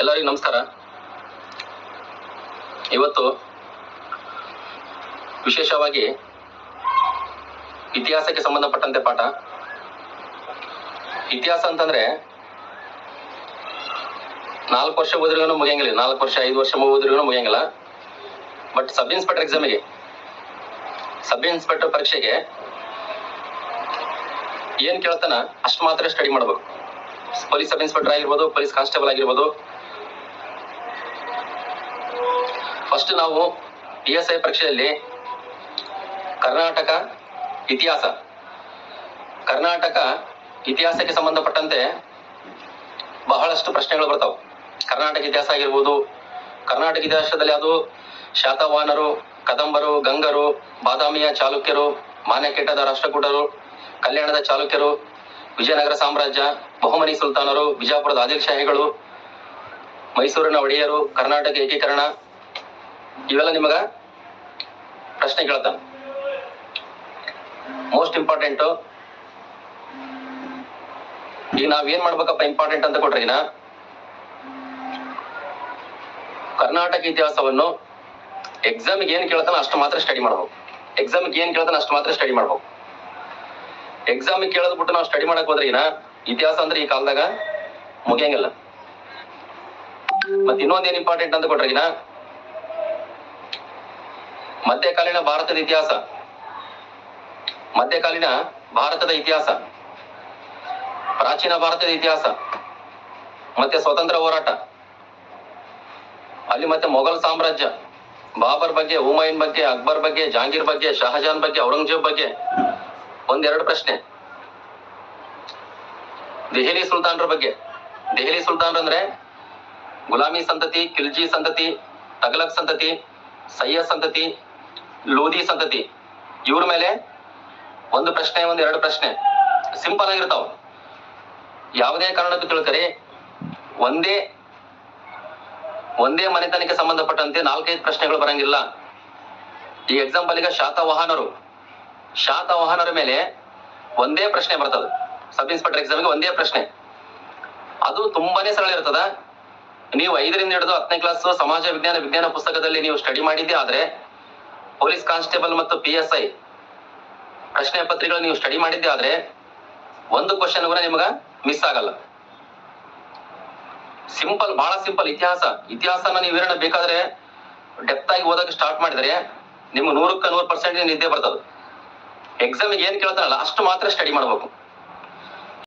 ಎಲ್ಲರಿಗೂ ನಮಸ್ಕಾರ. ಇವತ್ತು ವಿಶೇಷವಾಗಿ ಇತಿಹಾಸಕ್ಕೆ ಸಂಬಂಧಪಟ್ಟಂತೆ ಪಾಠ. ಇತಿಹಾಸ ಅಂತಂದ್ರೆ ನಾಲ್ಕು ವರ್ಷ ಓದಿರಿಗೂ ಮುಗಿಯಂಗಿಲ್ಲ, ನಾಲ್ಕು ವರ್ಷ, ಐದು ವರ್ಷ ಓದಿರಿಗೂ ಮುಗಿಯಂಗಿಲ್ಲ. ಬಟ್ ಸಬ್ ಇನ್ಸ್ಪೆಕ್ಟರ್ ಎಕ್ಸಾಮಿಗೆ ಸಬ್ ಇನ್ಸ್ಪೆಕ್ಟರ್ ಪರೀಕ್ಷೆಗೆ ಏನ್ ಕೇಳ್ತಾನ ಅಷ್ಟು ಮಾತ್ರ ಸ್ಟಡಿ ಮಾಡ್ಬೇಕು. ಪೊಲೀಸ್ ಸಬ್ ಇನ್ಸ್ಪೆಕ್ಟರ್ ಆಗಿರ್ಬೋದು ಪೊಲೀಸ್ ಕಾನ್ಸ್ಟೇಬಲ್ ಆಗಿರ್ಬೋದು ಫಸ್ಟ್ ನಾವು ಪಿ ಎಸ್ ಐ ಪರೀಕ್ಷೆಯಲ್ಲಿ ಕರ್ನಾಟಕ ಇತಿಹಾಸ. ಕರ್ನಾಟಕ ಇತಿಹಾಸಕ್ಕೆ ಸಂಬಂಧಪಟ್ಟಂತೆ ಬಹಳಷ್ಟು ಪ್ರಶ್ನೆಗಳು ಬರ್ತಾವೆ. ಕರ್ನಾಟಕ ಇತಿಹಾಸ ಆಗಿರ್ಬೋದು, ಕರ್ನಾಟಕ ಇತಿಹಾಸದಲ್ಲಿ ಅದು ಶಾತವಾನರು ಕದಂಬರು, ಗಂಗರು, ಬಾದಾಮಿಯ ಚಾಲುಕ್ಯರು, ಮಾನ್ಯಕೇಟದ ರಾಷ್ಟ್ರಕೂಟರು, ಕಲ್ಯಾಣದ ಚಾಲುಕ್ಯರು, ವಿಜಯನಗರ ಸಾಮ್ರಾಜ್ಯ, ಬಹುಮನಿ ಸುಲ್ತಾನರು, ಬಿಜಾಪುರದ ಆದಿಲ್ ಶಾಹಿಗಳು ಮೈಸೂರಿನ ಒಡೆಯರು, ಕರ್ನಾಟಕ ಏಕೀಕರಣ, ಇವೆಲ್ಲ ನಿಮಗ ಪ್ರಶ್ನೆ ಕೇಳ್ತಾನೆ. ಮೋಸ್ಟ್ ಇಂಪಾರ್ಟೆಂಟ್ ಈಗ ನಾವೇನ್ ಮಾಡ್ಬೇಕಪ್ಪ ಇಂಪಾರ್ಟೆಂಟ್ ಅಂತ ಕೊಟ್ರೆ ಕರ್ನಾಟಕ ಇತಿಹಾಸವನ್ನು ಎಕ್ಸಾಮ್ಗೆ ಏನ್ ಕೇಳ್ತಾನ ಅಷ್ಟು ಮಾತ್ರ ಸ್ಟಡಿ ಮಾಡ್ಬೇಕು. ಎಕ್ಸಾಮ್ಗೆ ಏನ್ ಕೇಳ್ತಾನ ಅಷ್ಟು ಮಾತ್ರ ಸ್ಟಡಿ ಮಾಡ್ಬೇಕು. ಎಕ್ಸಾಮ್ ಕೇಳದ್ ಬಿಟ್ಟು ನಾವು ಸ್ಟಡಿ ಮಾಡಕ್ ಹೋದ್ರೆ ಇತಿಹಾಸ ಅಂದ್ರೆ ಈ ಕಾಲದಾಗ ಮುಗಿಯಂಗಿಲ್ಲ. ಮತ್ತೆ ಇನ್ನೊಂದ್ ಏನ್ ಇಂಪಾರ್ಟೆಂಟ್ ಅಂತ ಕೊಟ್ರಿ ಈಗ ಮಧ್ಯಕಾಲೀನ ಭಾರತದ ಇತಿಹಾಸ. ಮಧ್ಯಕಾಲೀನ ಭಾರತದ ಇತಿಹಾಸ. ಪ್ರಾಚೀನ ಭಾರತದ ಇತಿಹಾಸ. ಮತ್ತೆ ಸ್ವತಂತ್ರ ಹೋರಾಟ. ಅಲ್ಲಿ ಮತ್ತೆ ಮೊಘಲ್ ಸಾಮ್ರಾಜ್ಯ. ಬಾಬರ್ ಬಗ್ಗೆ ಹುಮಾಯೂನ್ ಬಗ್ಗೆ, ಅಕ್ಬರ್ ಬಗ್ಗೆ, ಜಹಾಂಗೀರ್ ಬಗ್ಗೆ, ಶಹಜಾನ್ ಬಗ್ಗೆ, ಔರಂಗಜೇಬ್ ಬಗ್ಗೆ ಒಂದೆರಡು ಪ್ರಶ್ನೆ. ದೆಹಲಿ ಸುಲ್ತಾನ್ರ ಬಗ್ಗೆ. ದೆಹಲಿ ಸುಲ್ತಾನ್ರ ಅಂದ್ರೆ ಗುಲಾಮಿ ಸಂತತಿ ಖಿಲ್ಜಿ ಸಂತತಿ, ತಗಲಕ್ ಸಂತತಿ ಸಯ್ಯದ್ ಸಂತತಿ, ಲೋಧಿ ಸಂತತಿ. ಇವ್ರ ಮೇಲೆ ಒಂದು ಪ್ರಶ್ನೆ, ಒಂದು ಎರಡು ಪ್ರಶ್ನೆ. ಸಿಂಪಲ್ ಆಗಿರ್ತಾವ. ಯಾವುದೇ ಕಾರಣಕ್ಕೂ ತಿಳ್ಕರಿ. ಒಂದೇ ಒಂದೇ ಮನೆತನಕ್ಕೆ ಸಂಬಂಧಪಟ್ಟಂತೆ ನಾಲ್ಕೈದು ಪ್ರಶ್ನೆಗಳು ಬರಂಗಿಲ್ಲ. ಈ ಎಕ್ಸಾಂಪಲ್ ಈಗ ಶಾತವಾಹನರು. ಶಾತವಾಹನರ ಮೇಲೆ ಒಂದೇ ಪ್ರಶ್ನೆ ಬರ್ತದೆ. ಸಬ್ ಇನ್ಸ್ಪೆಕ್ಟರ್ ಎಕ್ಸಾಮ್ಗೆ ಒಂದೇ ಪ್ರಶ್ನೆ. ಅದು ತುಂಬಾನೇ ಸರಳ ಇರ್ತದ. ನೀವು ಐದರಿಂದ ಹಿಡಿದು ಹತ್ತನೇ ಕ್ಲಾಸ್ ಸಮಾಜ ವಿಜ್ಞಾನ ವಿಜ್ಞಾನ ಪುಸ್ತಕದಲ್ಲಿ ನೀವು ಸ್ಟಡಿ ಮಾಡಿದ್ದೆ ಆದ್ರೆ ಪೊಲೀಸ್ ಕಾನ್ಸ್ಟೇಬಲ್ ಮತ್ತು ಪಿ ಎಸ್ ಐ ಪ್ರಶ್ನೆ ಪತ್ರಿಕೆಗಳು ನೀವು ಸ್ಟಡಿ ಮಾಡಿದ್ದೆ ಆದ್ರೆ ಒಂದು ಕ್ವಶನ್ ಕೂಡ ನಿಮಗ ಮಿಸ್ ಆಗಲ್ಲ. ಸಿಂಪಲ್ ಬಹಳ ಸಿಂಪಲ್ ಇತಿಹಾಸ. ಇತಿಹಾಸನ ನೀವು ವಿವರಣೆ ಬೇಕಾದ್ರೆ ಡೆಪ್ತ್ ಆಗಿ ಓದಕ್ಕೆ ಸ್ಟಾರ್ಟ್ ಮಾಡಿದ್ರೆ ನಿಮ್ಗೆ ನೂರಕ್ಕೆ ನೂರು ಪರ್ಸೆಂಟ್ ನಿದ್ದೆ ಬರ್ತದೆ. ಎಕ್ಸಾಮಿಗೆ ಏನ್ ಕೇಳ್ತಾರಲ್ಲ, ಅಷ್ಟು ಮಾತ್ರ ಸ್ಟಡಿ ಮಾಡ್ಬೇಕು.